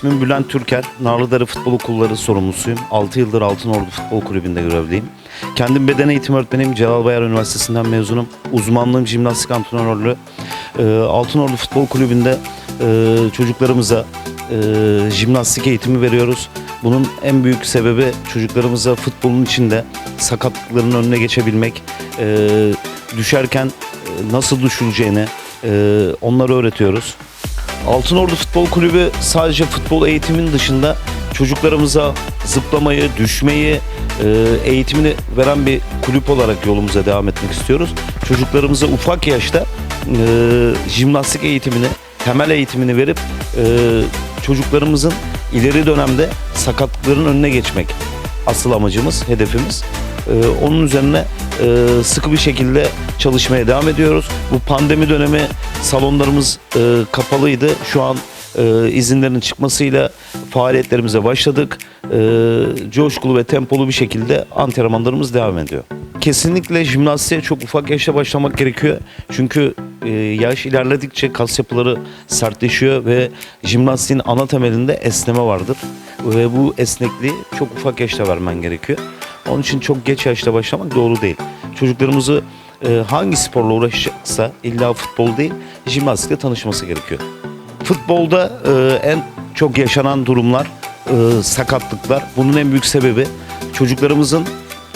İsmim Bülent Türker. Narlıdere Futbol Okulları sorumlusuyum. 6 yıldır Altınordu Futbol Kulübü'nde görevliyim. Kendim beden eğitimi öğretmeniyim. Celal Bayar Üniversitesi'nden mezunum. Uzmanlığım jimnastik antrenörlüğü. Ee, Altınordu Futbol Kulübü'nde e, çocuklarımıza e, jimnastik eğitimi veriyoruz. Bunun en büyük sebebi çocuklarımıza futbolun içinde sakatlıkların önüne geçebilmek, e, düşerken nasıl düşüleceğini onları öğretiyoruz. Altınordu Futbol Kulübü sadece futbol eğitimin dışında çocuklarımıza zıplamayı, düşmeyi, e, eğitimini veren bir kulüp olarak yolumuza devam etmek istiyoruz. Çocuklarımıza ufak yaşta e, jimnastik eğitimini, temel eğitimini verip e, çocuklarımızın ileri dönemde sakatlıkların önüne geçmek asıl amacımız, hedefimiz. Ee, onun üzerine e, sıkı bir şekilde çalışmaya devam ediyoruz. Bu pandemi dönemi salonlarımız e, kapalıydı. Şu an e, izinlerin çıkmasıyla faaliyetlerimize başladık. E, coşkulu ve tempolu bir şekilde antrenmanlarımız devam ediyor. Kesinlikle jimnastiğe çok ufak yaşta başlamak gerekiyor. Çünkü e, yaş ilerledikçe kas yapıları sertleşiyor ve jimnastiğin ana temelinde esneme vardır. Ve bu esnekliği çok ufak yaşta vermen gerekiyor. Onun için çok geç yaşta başlamak doğru değil. Çocuklarımızı e, hangi sporla uğraşacaksa illa futbol değil, jimnastikle tanışması gerekiyor. Futbolda e, en çok yaşanan durumlar sakatlıklar. Bunun en büyük sebebi çocuklarımızın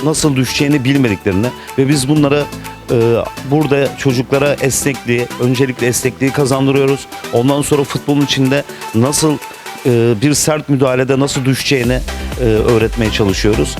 nasıl düşeceğini bilmediklerini ve biz bunlara burada çocuklara esnekliği, öncelikle esnekliği kazandırıyoruz. Ondan sonra futbolun içinde nasıl e, bir sert müdahalede nasıl düşeceğini e, öğretmeye çalışıyoruz.